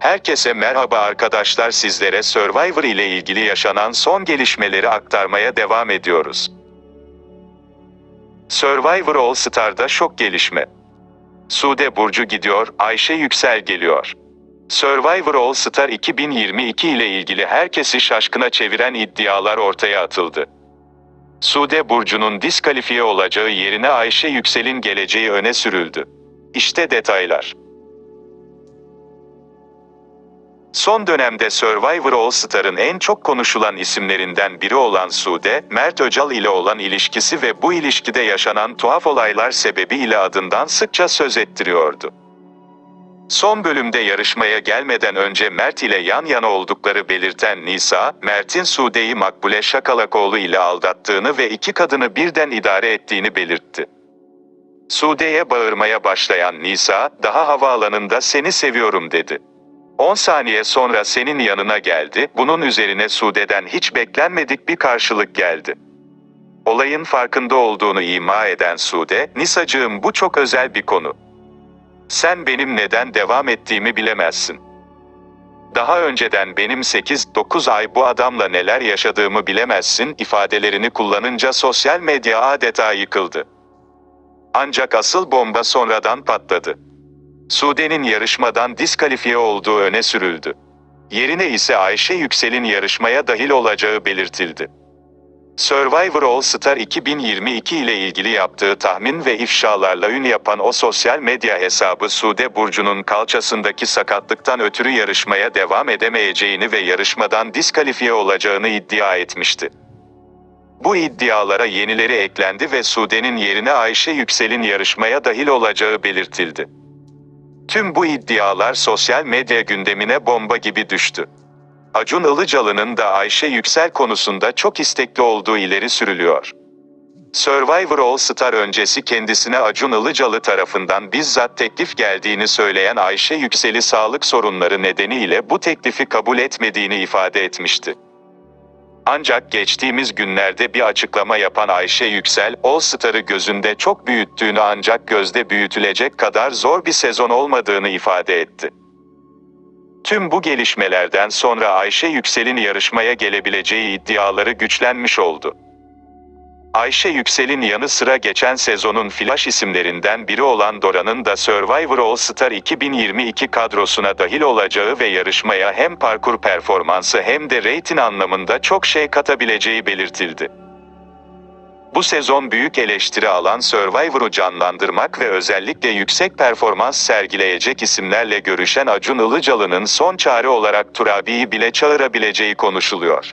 Herkese merhaba arkadaşlar sizlere Survivor ile ilgili yaşanan son gelişmeleri aktarmaya devam ediyoruz. Survivor All Star'da şok gelişme. Sude Burcu gidiyor, Ayşe Yüksel geliyor. Survivor All Star 2022 ile ilgili herkesi şaşkına çeviren iddialar ortaya atıldı. Sude Burcu'nun diskalifiye olacağı yerine Ayşe Yüksel'in geleceği öne sürüldü. İşte detaylar. Son dönemde Survivor All Star'ın en çok konuşulan isimlerinden biri olan Sude, Mert Öcal ile olan ilişkisi ve bu ilişkide yaşanan tuhaf olaylar sebebiyle adından sıkça söz ettiriyordu. Son bölümde yarışmaya gelmeden önce Mert ile yan yana oldukları belirten Nisa, Mert'in Sude'yi Makbule Şakalakoğlu ile aldattığını ve iki kadını birden idare ettiğini belirtti. Sude'ye bağırmaya başlayan Nisa, daha havaalanında seni seviyorum dedi. 10 saniye sonra senin yanına geldi, bunun üzerine Sude'den hiç beklenmedik bir karşılık geldi. Olayın farkında olduğunu ima eden Sude, Nisacığım bu çok özel bir konu. Sen benim neden devam ettiğimi bilemezsin. Daha önceden benim 8-9 ay bu adamla neler yaşadığımı bilemezsin ifadelerini kullanınca sosyal medya adeta yıkıldı. Ancak asıl bomba sonradan patladı. Sude'nin yarışmadan diskalifiye olduğu öne sürüldü. Yerine ise Ayşe Yüksel'in yarışmaya dahil olacağı belirtildi. Survivor All Star 2022 ile ilgili yaptığı tahmin ve ifşalarla ün yapan o sosyal medya hesabı Sude Burcu'nun kalçasındaki sakatlıktan ötürü yarışmaya devam edemeyeceğini ve yarışmadan diskalifiye olacağını iddia etmişti. Bu iddialara yenileri eklendi ve Sude'nin yerine Ayşe Yüksel'in yarışmaya dahil olacağı belirtildi. Tüm bu iddialar sosyal medya gündemine bomba gibi düştü. Acun Ilıcalı'nın da Ayşe Yüksel konusunda çok istekli olduğu ileri sürülüyor. Survivor All Star öncesi kendisine Acun Ilıcalı tarafından bizzat teklif geldiğini söyleyen Ayşe Yüksel'i sağlık sorunları nedeniyle bu teklifi kabul etmediğini ifade etmişti. Ancak geçtiğimiz günlerde bir açıklama yapan Ayşe Yüksel, All Star'ı gözünde çok büyüttüğünü ancak gözde büyütülecek kadar zor bir sezon olmadığını ifade etti. Tüm bu gelişmelerden sonra Ayşe Yüksel'in yarışmaya gelebileceği iddiaları güçlenmiş oldu. Ayşe Yüksel'in yanı sıra geçen sezonun flash isimlerinden biri olan Dora'nın da Survivor All Star 2022 kadrosuna dahil olacağı ve yarışmaya hem parkur performansı hem de reyting anlamında çok şey katabileceği belirtildi. Bu sezon büyük eleştiri alan Survivor'u canlandırmak ve özellikle yüksek performans sergileyecek isimlerle görüşen Acun Ilıcalı'nın son çare olarak Turabi'yi bile çağırabileceği konuşuluyor.